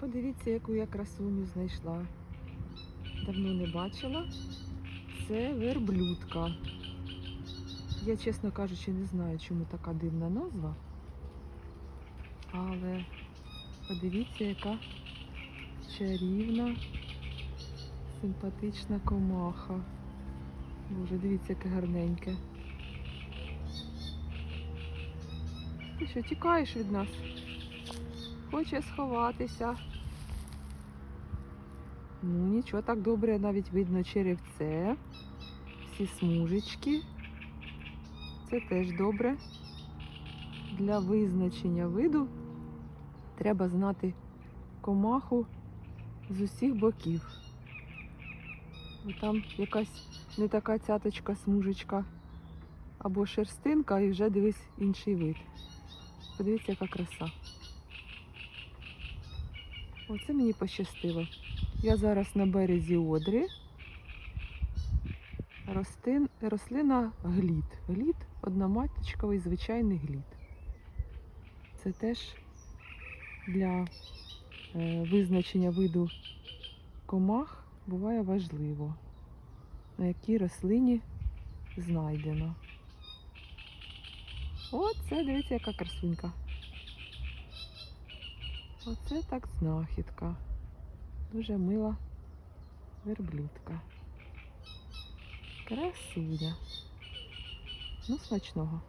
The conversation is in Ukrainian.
Подивіться, яку я красуню знайшла. Давно не бачила. Це верблюдка. Я, чесно кажучи, не знаю, чому така дивна назва. Але подивіться, яка чарівна, симпатична комаха. Боже, дивіться, яке гарненьке. Ти що, тікаєш від нас? Хоче сховатися. Ну, нічого, так добре, навіть видно черевце. Всі смужечки. Це теж добре. Для визначення виду треба знати комаху з усіх боків. Бо там якась не така цяточка, смужечка або шерстинка, і вже дивись інший вид. Подивіться, яка краса. Оце мені пощастило. Я зараз на березі Одри. Ростин, рослина глід. Глід одноматочковий звичайний глід. Це теж для е, визначення виду комах буває важливо, на якій рослині знайдено. Оце, дивіться, яка красунька. Оце так знахідка. Дуже мила верблюдка. Красуня. Ну, смачного.